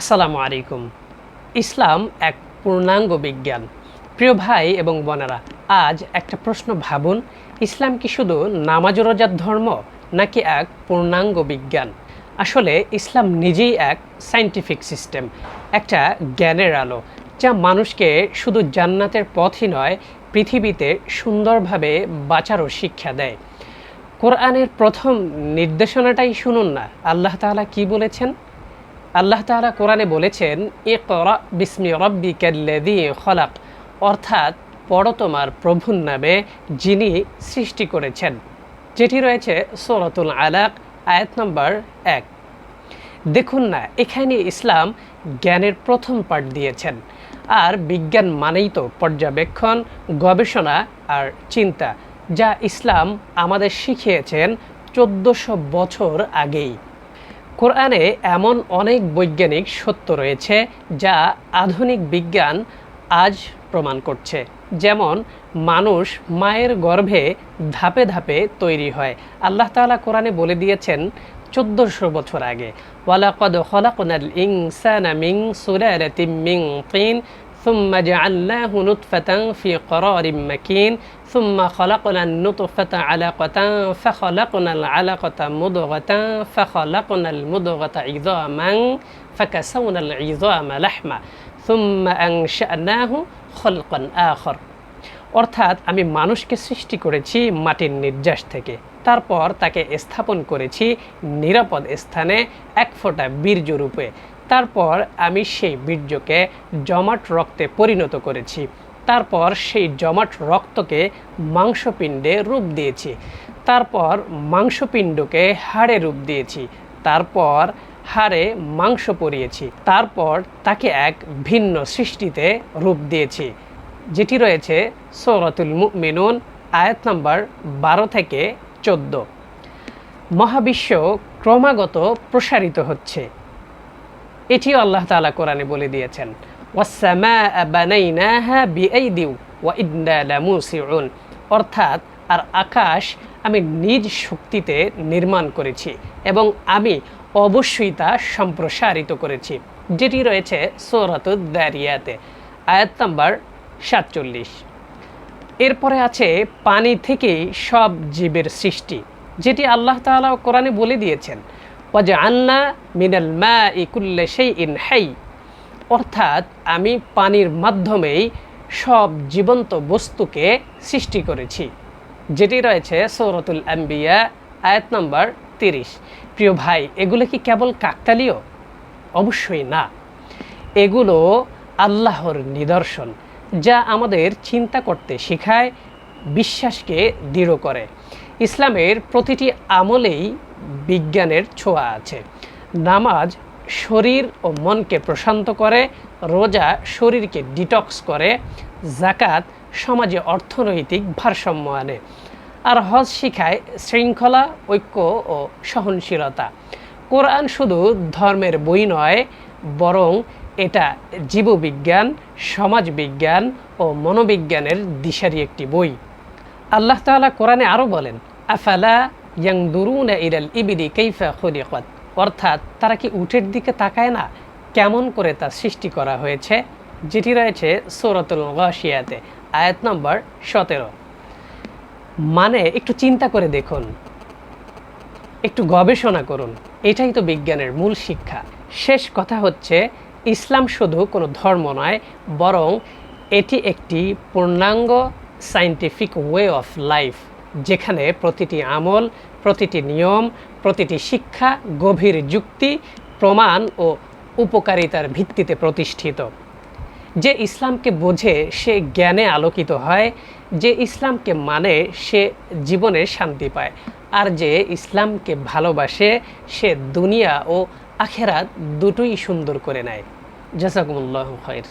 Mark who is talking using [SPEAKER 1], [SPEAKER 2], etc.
[SPEAKER 1] আসসালামু আলাইকুম। ইসলাম এক পূর্ণাঙ্গ বিজ্ঞান। প্রিয় ভাই এবং বোনেরা, আজ একটা প্রশ্ন ভাবুন, ইসলাম কি শুধু নামাজ রোজার ধর্ম নাকি এক পূর্ণাঙ্গ বিজ্ঞান? আসলে ইসলাম নিজেই এক সাইন্টিফিক সিস্টেম একটা জ্ঞানের আলো, যা মানুষকে শুধু জান্নাতের পথই নয়, পৃথিবীতে সুন্দরভাবে বাঁচারও শিক্ষা দেয়। কোরআনের প্রথম নির্দেশনাটাই শুনুন না, আল্লাহ তাআলা কি বলেছেন? আল্লাহ তাআলা কোরআনে বলেছেন এ করা বিস্মি রব্বি ক্যাল্লেদি খলাক। অর্থাৎ পড়ো তোমার প্রভুর নামে যিনি সৃষ্টি করেছেন। যেটি রয়েছে সোরাতুল আলাক, আয়াত নম্বর এক। দেখুন না, এখানে ইসলাম জ্ঞানের প্রথম পাঠ দিয়েছেন। আর বিজ্ঞান মানেই তো পর্যবেক্ষণ, গবেষণা আর চিন্তা, যা ইসলাম আমাদের শিখিয়েছেন চোদ্দোশো বছর আগেই। কোরআনে এমন অনেক বৈজ্ঞানিক সত্য রয়েছে যা আধুনিক বিজ্ঞান আজ প্রমাণ করছে। যেমন, মানুষ মায়ের গর্ভে ধাপে ধাপে তৈরি হয়। আল্লাহ তাআলা কোরআনে বলে দিয়েছেন, চোদ্দোশো বছর আগে, ওয়ালাকদ খলাকনাল ইনসানা মিন সুলালাতিন মিন তিন ثم جعلناه نطفة في قرار مكين ثم خلقنا النطفة علقة فخلقنا العلقة مضغة فخلقنا المضغة عظاما فكسونا العظام لحما ثم أنشأناه خلقا آخر অর্থাৎ আমি মানুষকে সৃষ্টি করেছি মাটির নির্যাস থেকে তারপর তাকে স্থাপন করেছি নিরাপদ স্থানে এক ফোঁটা বীর্যরূপে তারপর আমি সেই বীর্যকে জমাট রক্তে পরিণত করেছি। তারপর সেই জমাট রক্তকে মাংসপিণ্ডে রূপ দিয়েছি। তারপর মাংসপিণ্ডকে হাড়ে রূপ দিয়েছি। তারপর হাড়ে মাংস পরিয়েছি। তারপর তাকে এক ভিন্ন সৃষ্টিতে রূপ দিয়েছি। যেটি রয়েছে সৌরতুল মুমিনুন, আয়াত নম্বর বারো থেকে চোদ্দ। মহাবিশ্ব ক্রমাগত প্রসারিত হচ্ছে। এটিও আল্লাহ তাআলা কোরআনে বলে দিয়েছেন অর্থাৎ, আর আকাশ আমি নিজ শক্তিতে নির্মাণ করেছি এবং আমি অবশ্যই তা সম্প্রসারিত করেছি। যেটি রয়েছে সৌরাতুদ দারিয়াতে, আয়াত নাম্বার সাতচল্লিশ। এরপরে আছে, পানি থেকেই সব জীবের সৃষ্টি, যেটি আল্লাহ তাআলা কোরআনে বলে দিয়েছেন ওয়াজা আন্না মিনাল মা ইকুল্লে ইন হাই। অর্থাৎ আমি পানির মাধ্যমেই সব জীবন্ত বস্তুকে সৃষ্টি করেছি। যেটি রয়েছে সৌরতুল আম্বিয়া, আয়াত নম্বর তিরিশ। প্রিয় ভাই, এগুলো কি কেবল কাকতালীয়? অবশ্যই না। এগুলো আল্লাহর নিদর্শন, যা আমাদের চিন্তা করতে শেখায়, বিশ্বাসকে দৃঢ় করে। ইসলামের প্রতিটি আমলেই বিজ্ঞানের ছোঁয়া আছে। নামাজ শরীর ও মনকে প্রশান্ত করে, রোজা শরীরকে ডিটক্স করে জাকাত সমাজে অর্থনৈতিক ভারসাম্য আনে। আর হজ শিখায় শৃঙ্খলা, ঐক্য ও সহনশীলতা। কোরআন শুধু ধর্মের বই নয়, বরং এটা জীববিজ্ঞান, সমাজবিজ্ঞান ও মনোবিজ্ঞানের দিশারি একটি বই। আল্লাহ তাআলা কোরআনে আরও বলেন, আফালা অর্থাৎ তারা কি উটের দিকে তাকায় না? কেমন করে তা সৃষ্টি করা হয়েছে? যেটি রয়েছে সৌরতুল গাশিয়াতে, আয়াত নম্বর সতেরো। মানে একটু চিন্তা করে দেখুন। একটু গবেষণা করুন। এটাই তো বিজ্ঞানের মূল শিক্ষা। শেষ কথা হচ্ছে, ইসলাম শুধু কোনো ধর্ম নয়, বরং এটি একটি পূর্ণাঙ্গ সাইন্টিফিক ওয়ে অফ লাইফ যেখানে প্রতিটি আমল, প্রতিটি নিয়ম, প্রতিটি শিক্ষা, গভীর যুক্তি, প্রমাণ ও উপকারিতার ভিত্তিতে প্রতিষ্ঠিত। যে ইসলামকে বোঝে, সে জ্ঞানে আলোকিত হয়। যে ইসলামকে মানে সে জীবনে শান্তি পায়। আর যে ইসলামকে ভালোবাসে, সে দুনিয়া ও আখেরাত দুটোই সুন্দর করে নেয়। জাজাকুমুল্লাহ খৈর